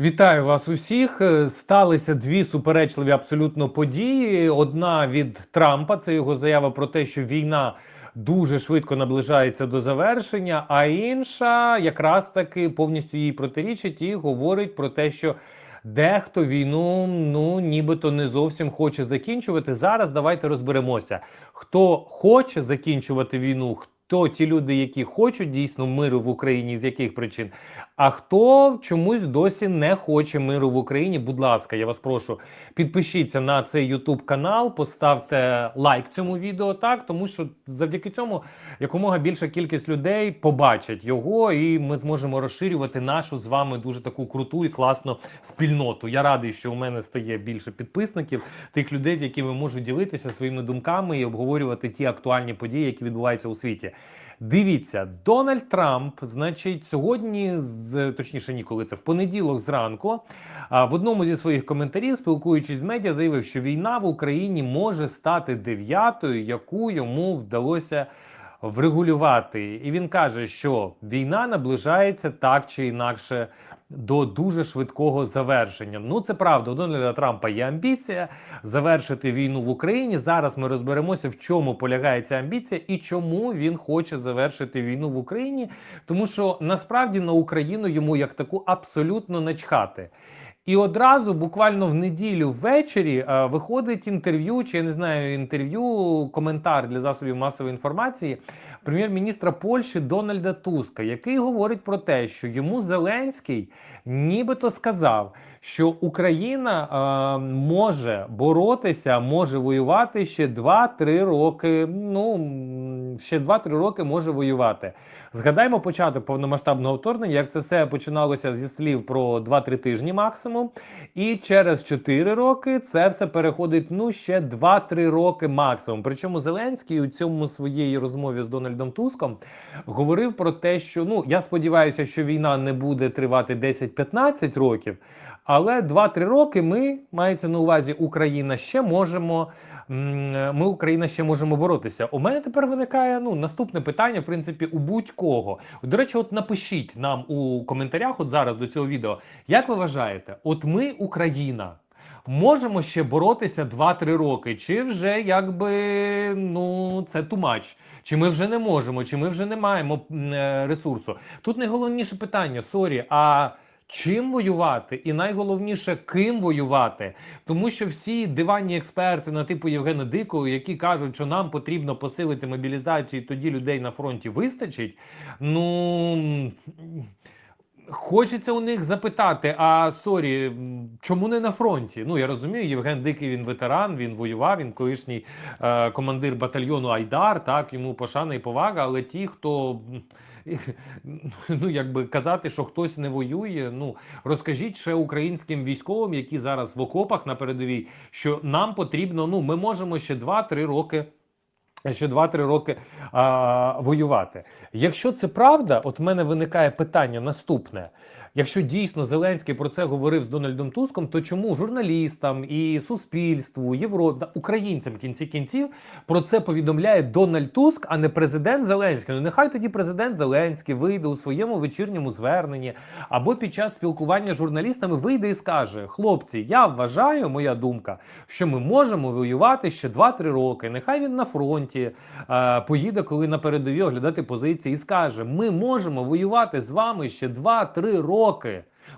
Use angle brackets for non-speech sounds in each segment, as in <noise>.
Вітаю вас усіх. Е, Сталися дві суперечливі абсолютно події. Одна від Трампа це його заява про те, що війна дуже швидко наближається до завершення. А інша якраз таки повністю їй протирічить і говорить про те, що дехто війну ну нібито не зовсім хоче закінчувати. Зараз давайте розберемося, хто хоче закінчувати війну. Хто ті люди, які хочуть дійсно миру в Україні, з яких причин, а хто чомусь досі не хоче миру в Україні, будь ласка, я вас прошу, підпишіться на цей YouTube канал, поставте лайк цьому відео, так тому що завдяки цьому якомога більша кількість людей побачать його, і ми зможемо розширювати нашу з вами дуже таку круту і класну спільноту. Я радий, що у мене стає більше підписників, тих людей, з якими можу ділитися своїми думками і обговорювати ті актуальні події, які відбуваються у світі. Дивіться, Дональд Трамп, значить, сьогодні, з точніше, ніколи це в понеділок зранку, в одному зі своїх коментарів, спілкуючись з медіа, заявив, що війна в Україні може стати дев'ятою, яку йому вдалося врегулювати. І він каже, що війна наближається так чи інакше до дуже швидкого завершення. Ну це правда. Дональда Трампа є амбіція завершити війну в Україні. Зараз ми розберемося, в чому полягає ця амбіція і чому він хоче завершити війну в Україні, тому що насправді на Україну йому як таку абсолютно начхати. І одразу, буквально в неділю ввечері, е, виходить інтерв'ю, чи я не знаю, інтерв'ю, коментар для засобів масової інформації прем'єр-міністра Польщі Дональда Туска, який говорить про те, що йому Зеленський нібито сказав, що Україна е, може боротися, може воювати ще 2-3 роки. Ну ще 2-3 роки може воювати. Згадаємо початок повномасштабного вторгнення, як це все починалося зі слів про 2-3 тижні максимум. І через 4 роки це все переходить ну ще 2-3 роки максимум. Причому Зеленський у цьому своїй розмові з Дональдом Туском говорив про те, що ну я сподіваюся, що війна не буде тривати 10-15 років. Але 2-3 роки ми мається на увазі Україна ще можемо. Ми Україна ще можемо боротися. У мене тепер виникає ну наступне питання, в принципі, у будь-кого. До речі, от напишіть нам у коментарях, от зараз до цього відео, як ви вважаєте, от ми Україна. Можемо ще боротися 2-3 роки, чи вже якби ну це тумач, чи ми вже не можемо, чи ми вже не маємо е, ресурсу. Тут найголовніше питання: сорі, а чим воювати? І найголовніше, ким воювати? Тому що всі диванні експерти на типу Євгена Дикого, які кажуть, що нам потрібно посилити мобілізацію, і тоді людей на фронті вистачить. Ну. Хочеться у них запитати: а сорі, чому не на фронті? Ну я розумію, Євген Дикий він ветеран, він воював, він колишній е, командир батальйону Айдар. Так йому пошана і повага. Але ті, хто <laughs> ну якби казати, що хтось не воює. Ну розкажіть ще українським військовим, які зараз в окопах на передовій, що нам потрібно. Ну ми можемо ще 2-3 роки. Ще 2-3 роки а, воювати. Якщо це правда, от в мене виникає питання наступне: якщо дійсно Зеленський про це говорив з Дональдом Туском, то чому журналістам і суспільству, Європі, українцям в кінці кінців про це повідомляє Дональд Туск, а не президент Зеленський? Ну нехай тоді президент Зеленський вийде у своєму вечірньому зверненні або під час спілкування з журналістами вийде і скаже: Хлопці, я вважаю, моя думка, що ми можемо воювати ще 2-3 роки. Нехай він на фронті е, поїде, коли на передовій оглядати позиції, і скаже: Ми можемо воювати з вами ще 2-3 роки.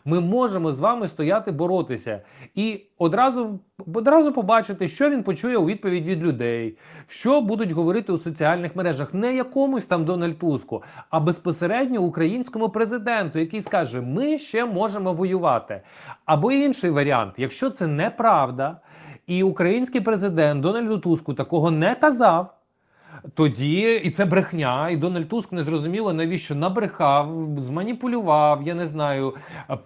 Ми можемо з вами стояти боротися і одразу одразу побачити, що він почує у відповідь від людей, що будуть говорити у соціальних мережах, не якомусь там Дональд Туску, а безпосередньо українському президенту, який скаже: Ми ще можемо воювати. Або інший варіант, якщо це неправда, і український президент Дональду Туску такого не казав. Тоді і це брехня, і Дональд Туск не зрозуміло, навіщо набрехав, зманіпулював, я не знаю,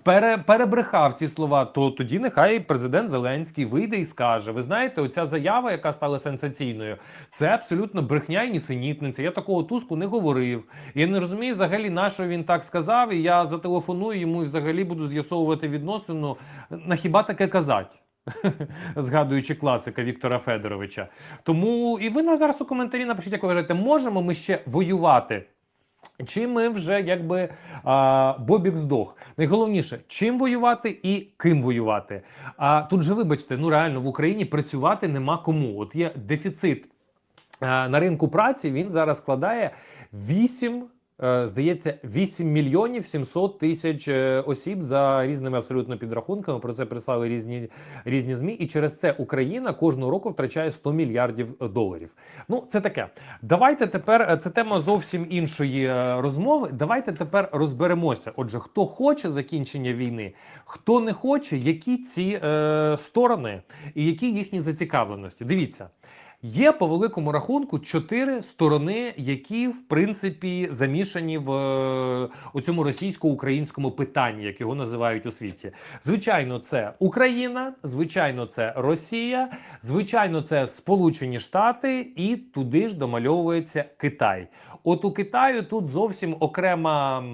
пере, перебрехав ці слова. То тоді нехай президент Зеленський вийде і скаже: Ви знаєте, оця заява, яка стала сенсаційною, це абсолютно брехня і нісенітниця. Я такого Туску не говорив. Я не розумію взагалі, на що він так сказав. І я зателефоную йому і взагалі буду з'ясовувати відносину. На хіба таке казать? <laughs> Згадуючи класика Віктора Федоровича. Тому і ви на зараз у коментарі напишіть, як ви говорите, можемо ми ще воювати Чи ми вже якби а, Бобік здох? Найголовніше, чим воювати і ким воювати. А тут же, вибачте, ну реально в Україні працювати нема кому. От є дефіцит а, на ринку праці. Він зараз складає 8 е, Здається, 8 мільйонів 700 тисяч е, осіб за різними абсолютно підрахунками. Про це прислали різні різні змі, і через це Україна кожного року втрачає 100 мільярдів доларів. Ну, це таке. Давайте тепер е, це тема зовсім іншої е, розмови. Давайте тепер розберемося. Отже, хто хоче закінчення війни, хто не хоче, які ці е, сторони і які їхні зацікавленості. Дивіться. Є по великому рахунку чотири сторони, які в принципі замішані в е, у цьому російсько-українському питанні, як його називають у світі. Звичайно, це Україна, звичайно, це Росія, звичайно, це Сполучені Штати, і туди ж домальовується Китай. От у Китаю тут зовсім окрема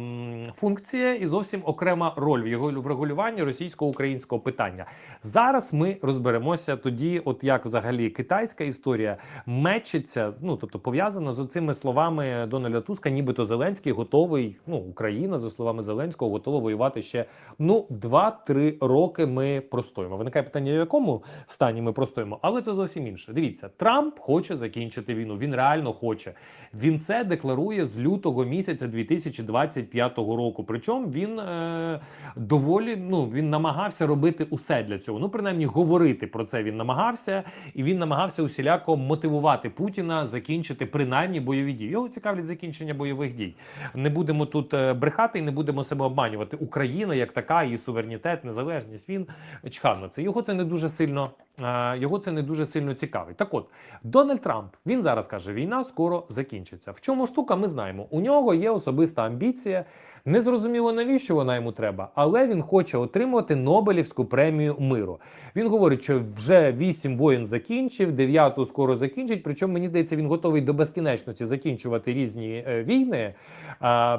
функція і зовсім окрема роль в його врегулюванні російсько-українського питання. Зараз ми розберемося тоді, от як взагалі китайська історія мечиться, ну тобто пов'язана з цими словами Дональда Туска, нібито Зеленський готовий. Ну, Україна за словами Зеленського готова воювати ще ну 2-3 роки. Ми простоїмо. Виникає питання, в якому стані ми простоїмо, але це зовсім інше. Дивіться, Трамп хоче закінчити війну. Він реально хоче. Він це декларує з лютого місяця 2025 року. Причому він е, доволі ну він намагався робити усе для цього. Ну, принаймні, говорити про це він намагався, і він намагався усіляко мотивувати Путіна закінчити принаймні бойові дії. Його цікавлять закінчення бойових дій. Не будемо тут е, брехати і не будемо себе обманювати. Україна як така, її суверенітет, незалежність. Він чхав на це. Його це не дуже сильно. е, Його це не дуже сильно цікавить. Так от Дональд Трамп він зараз каже: війна скоро закінчиться. В чому штука? Ми знаємо. У нього є особиста амбіція. Незрозуміло навіщо вона йому треба, але він хоче отримувати Нобелівську премію миру. Він говорить, що вже вісім воєн закінчив, дев'яту скоро закінчить. Причому мені здається, він готовий до безкінечності закінчувати різні е, війни а,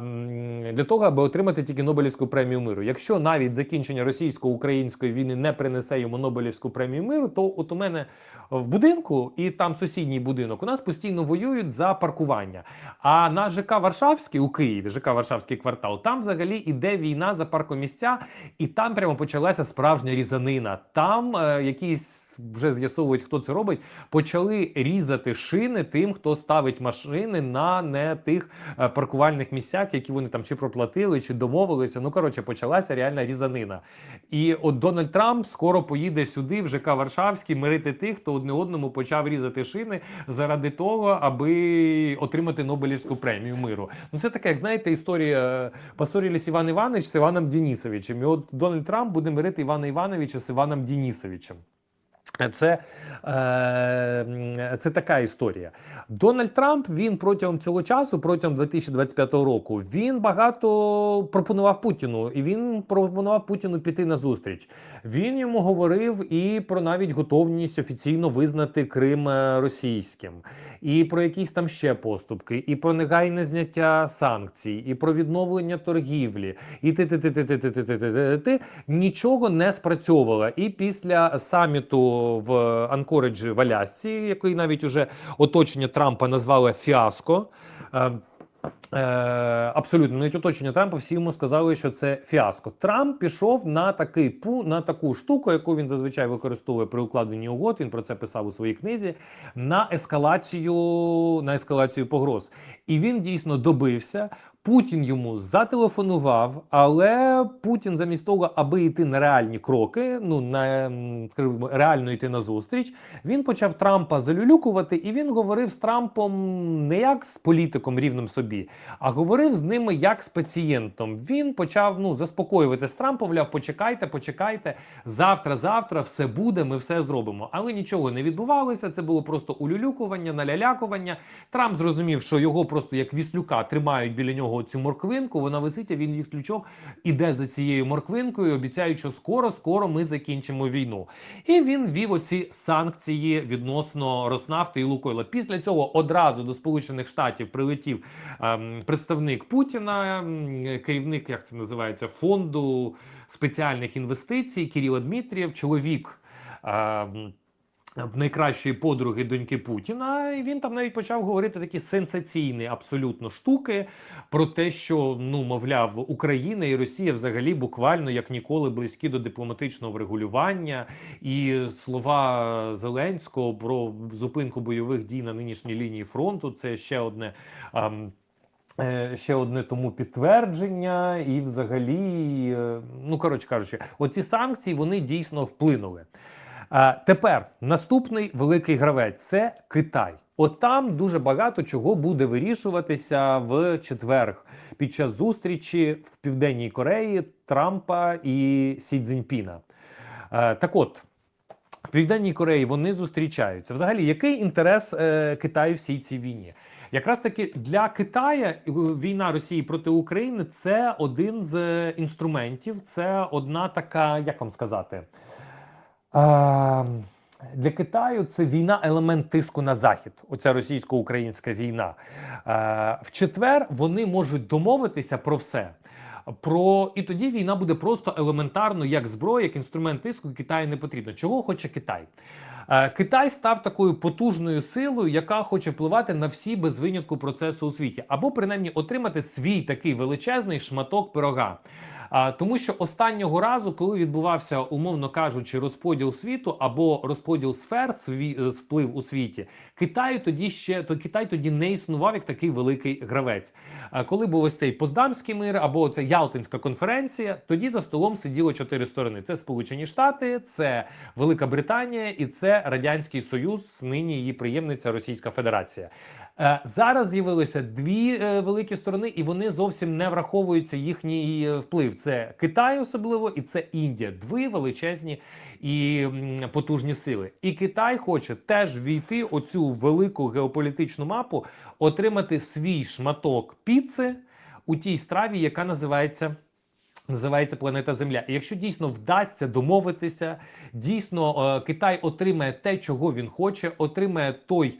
для того, аби отримати тільки Нобелівську премію миру. Якщо навіть закінчення російсько-української війни не принесе йому Нобелівську премію миру, то от у мене в будинку і там сусідній будинок у нас постійно воюють за паркування. А на ЖК Варшавський у Києві, ЖК Варшавський квартал, там взагалі іде війна за паркомісця, і там прямо почалася справжня різанина. Там е, якісь вже з'ясовують, хто це робить. Почали різати шини тим, хто ставить машини на не тих е, паркувальних місцях, які вони там чи проплатили, чи домовилися. Ну коротше, почалася реальна різанина. І от Дональд Трамп скоро поїде сюди, в ЖК Варшавський, мирити тих, хто одне одному почав різати шини заради того, аби отримати Нобелівську премію миру. Ну це таке, як знаєте, історія е, поссорились Іван Іванович з Іваном Денісовичем. І от Дональд Трамп буде мирити Івана Івановича з Іваном Денісовичем. Це, е, це така історія. Дональд Трамп він протягом цього часу, протягом 2025 року, він багато пропонував Путіну, і він пропонував Путіну піти на зустріч. Він йому говорив і про навіть готовність офіційно визнати Крим е, російським, і про якісь там ще поступки, і про негайне зняття санкцій, і про відновлення торгівлі, і ти ти ти ти ти ти ти ти ти ти нічого не спрацьовувало. І після саміту в Анкориджі в Алясці, який навіть уже оточення Трампа назвали фіаско. е, Е, абсолютно навіть оточення Трампа всі йому сказали, що це фіаско. Трамп пішов на такий пу на таку штуку, яку він зазвичай використовує при укладенні угод. Він про це писав у своїй книзі. На ескалацію на ескалацію погроз. І він дійсно добився. Путін йому зателефонував, але Путін замість того, аби йти на реальні кроки, ну на скажімо, реально йти на зустріч, він почав Трампа залюлюкувати, і він говорив з Трампом не як з політиком рівним собі, а говорив з ними як з пацієнтом. Він почав ну заспокоювати з Трампом, мовляв, почекайте, почекайте. Завтра, завтра все буде, ми все зробимо. Але нічого не відбувалося. Це було просто улюлюкування, налялякування. Трамп зрозумів, що його просто як віслюка тримають біля нього цю морквинку. Вона висить, а він їх ключок іде за цією морквинкою, обіцяють, що скоро, скоро ми закінчимо війну. І він вів оці санкції відносно Роснафти і Лукойла. Після цього одразу до Сполучених Штатів прилетів ем, представник Путіна, ем, керівник, як це називається, фонду спеціальних інвестицій Кирило Дмитрієв, чоловік. ем, найкращої подруги доньки Путіна, і він там навіть почав говорити такі сенсаційні абсолютно штуки про те, що ну мовляв Україна і Росія взагалі буквально як ніколи близькі до дипломатичного врегулювання, і слова Зеленського про зупинку бойових дій на нинішній лінії фронту це ще одне. ам, Е, Ще одне тому підтвердження, і взагалі, е, ну коротше кажучи, оці санкції вони дійсно вплинули. Тепер наступний великий гравець це Китай. От там дуже багато чого буде вирішуватися в четвер під час зустрічі в Південній Кореї Трампа і Сі Цзіньпіна. Так от. В Південній Кореї вони зустрічаються. Взагалі, який інтерес е, Китаю в всій цій війні? Якраз таки для Китая е, війна Росії проти України це один з е, інструментів, це одна така, як вам сказати, для Китаю це війна, елемент тиску на захід. Оця російсько-українська війна. В четвер вони можуть домовитися про все. Про і тоді війна буде просто елементарно як зброя, як інструмент тиску Китаю не потрібно. Чого хоче Китай? Китай став такою потужною силою, яка хоче впливати на всі без винятку процеси у світі, або принаймні отримати свій такий величезний шматок пирога. А, тому що останнього разу, коли відбувався, умовно кажучи, розподіл світу або розподіл сфер сві, вплив у світі, Китаю тоді ще то Китай тоді не існував як такий великий гравець. А коли був ось цей Поздамський мир або ця Ялтинська конференція, тоді за столом сиділо чотири сторони: це Сполучені Штати, це Велика Британія і це Радянський Союз, нині її приємниця Російська Федерація. Е, Зараз з'явилися дві е, великі сторони, і вони зовсім не враховуються їхній е, вплив. Це Китай, особливо, і це Індія. Дві величезні і потужні сили. І Китай хоче теж війти оцю велику геополітичну мапу, отримати свій шматок піци у тій страві, яка називається. Називається планета Земля. І якщо дійсно вдасться домовитися, дійсно Китай отримає те, чого він хоче, отримає той,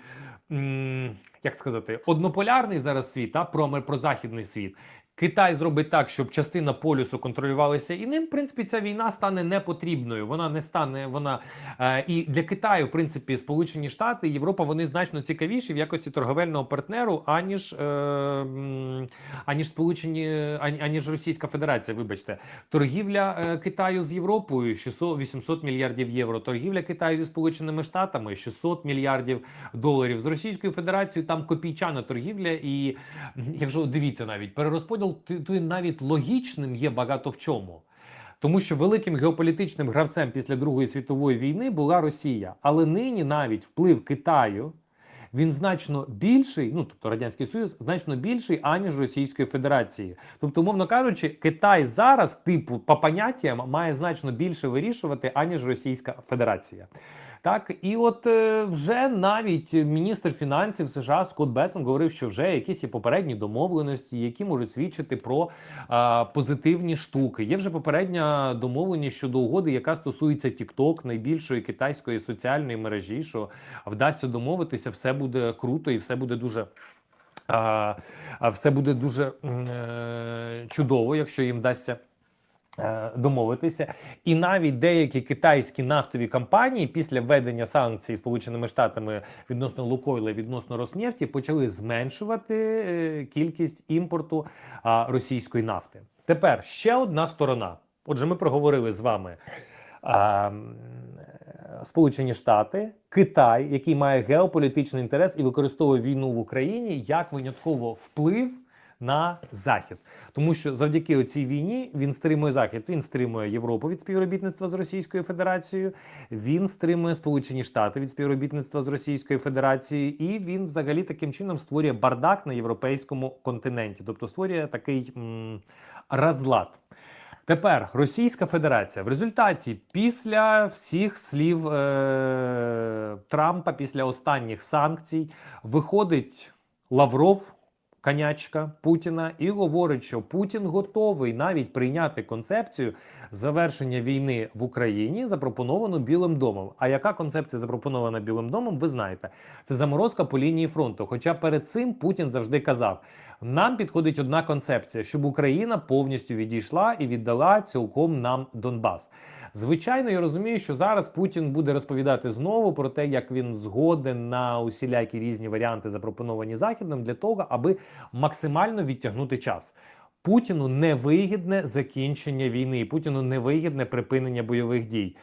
як сказати, однополярний зараз світ, а про, про західний світ. Китай зробить так, щоб частина полюсу контролювалася і ним, в принципі, ця війна стане непотрібною. Вона не стане. Вона е, і для Китаю, в принципі, Сполучені Штати Європа вони значно цікавіші в якості торговельного партнеру, аніж е, аніж Сполучені, аніж Російська Федерація. Вибачте, торгівля е, Китаю з Європою 600-800 мільярдів євро. Торгівля Китаю зі Сполученими Штатами 600 мільярдів доларів. З Російською Федерацією там копійчана торгівля, і якщо дивіться навіть перерозподіл, ти навіть логічним є багато в чому. Тому що великим геополітичним гравцем після Другої світової війни була Росія, але нині навіть вплив Китаю він значно більший, ну тобто радянський союз, значно більший аніж Російської Федерації. Тобто, умовно кажучи, Китай зараз, типу, по поняттям, має значно більше вирішувати аніж Російська Федерація. Так, і от е, вже навіть міністр фінансів США Скотт Бетсон говорив, що вже якісь є попередні домовленості, які можуть свідчити про а, позитивні штуки. Є вже попередня домовленість щодо угоди, яка стосується TikTok, найбільшої китайської соціальної мережі, що вдасться домовитися, все буде круто і все буде дуже. А, все буде дуже е, чудово, якщо їм вдасться домовитися. І навіть деякі китайські нафтові компанії після введення санкцій Сполученими Штатами відносно Лукойла, відносно Роснефті, почали зменшувати е, кількість імпорту російської нафти. Тепер ще одна сторона. Отже, ми проговорили з вами. Е, Сполучені Штати, Китай, який має геополітичний інтерес і використовує війну в Україні як винятково вплив на захід, тому що завдяки цій війні він стримує захід. Він стримує Європу від співробітництва з Російською Федерацією. Він стримує Сполучені Штати від співробітництва з Російською Федерацією, і він взагалі таким чином створює бардак на європейському континенті, тобто створює такий м, розлад. Тепер Російська Федерація в результаті після всіх слів е- Трампа, після останніх санкцій, виходить Лавров, конячка Путіна, і говорить, що Путін готовий навіть прийняти концепцію завершення війни в Україні, запропоновану Білим домом. А яка концепція запропонована Білим домом? Ви знаєте, це заморозка по лінії фронту. Хоча перед цим Путін завжди казав. Нам підходить одна концепція, щоб Україна повністю відійшла і віддала цілком нам Донбас. Звичайно, я розумію, що зараз Путін буде розповідати знову про те, як він згоден на усілякі різні варіанти, запропоновані західним, для того, аби максимально відтягнути час. Путіну невигідне закінчення війни, Путіну невигідне припинення бойових дій.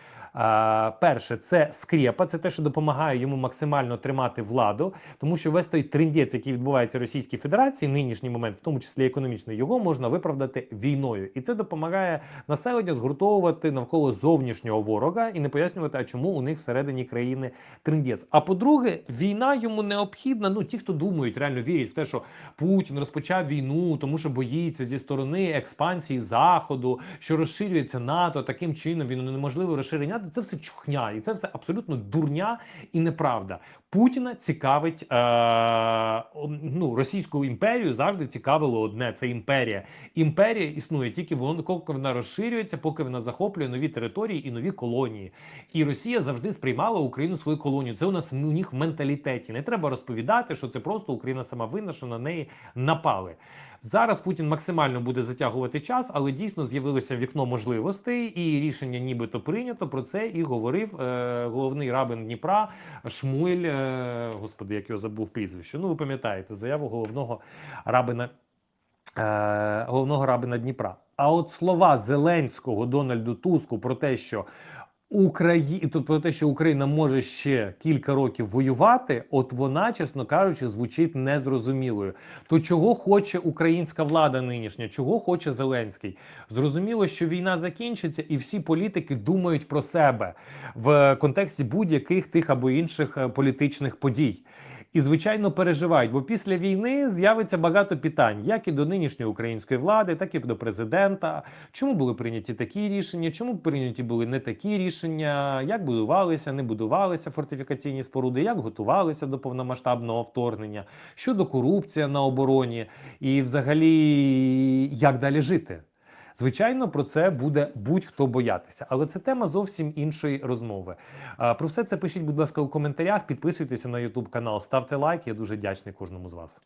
Перше, це скрепа, це те, що допомагає йому максимально тримати владу, тому що весь той триндець, який відбувається в Російській Федерації, нинішній момент, в тому числі економічний, його можна виправдати війною, і це допомагає населення згуртовувати навколо зовнішнього ворога і не пояснювати, а чому у них всередині країни триндець. А по-друге, війна йому необхідна. Ну ті, хто думають, реально вірять в те, що Путін розпочав війну, тому що боїться зі сторони експансії заходу, що розширюється НАТО. Таким чином він неможливо розширення. НАТО. Це все чухня, і це все абсолютно дурня і неправда. Путіна цікавить е, ну, Російську імперію завжди цікавило одне: це імперія. Імперія існує тільки вон- поки вона розширюється, поки вона захоплює нові території і нові колонії. І Росія завжди сприймала Україну свою колонію. Це у нас у них в менталітеті. Не треба розповідати, що це просто Україна сама винна, що на неї напали. Зараз Путін максимально буде затягувати час, але дійсно з'явилося вікно можливостей, і рішення нібито прийнято. Про це і говорив е, головний рабин Дніпра Шмуель. Е, господи, як його забув прізвище. Ну, ви пам'ятаєте заяву головного рабина. Е, головного рабина Дніпра. А от слова Зеленського Дональду Туску про те, що Украї... тут про те, що Україна може ще кілька років воювати, от вона, чесно кажучи, звучить незрозумілою. То чого хоче українська влада нинішня? Чого хоче Зеленський? Зрозуміло, що війна закінчиться, і всі політики думають про себе в контексті будь-яких тих або інших е, політичних подій. І звичайно переживають, бо після війни з'явиться багато питань, як і до нинішньої української влади, так і до президента. Чому були прийняті такі рішення? Чому прийняті були не такі рішення? Як будувалися, не будувалися фортифікаційні споруди? Як готувалися до повномасштабного вторгнення? Щодо корупція на обороні, і взагалі як далі жити? Звичайно, про це буде будь-хто боятися, але це тема зовсім іншої розмови. Про все це пишіть, будь ласка, у коментарях. Підписуйтеся на YouTube канал, ставте лайк. Я дуже вдячний кожному з вас.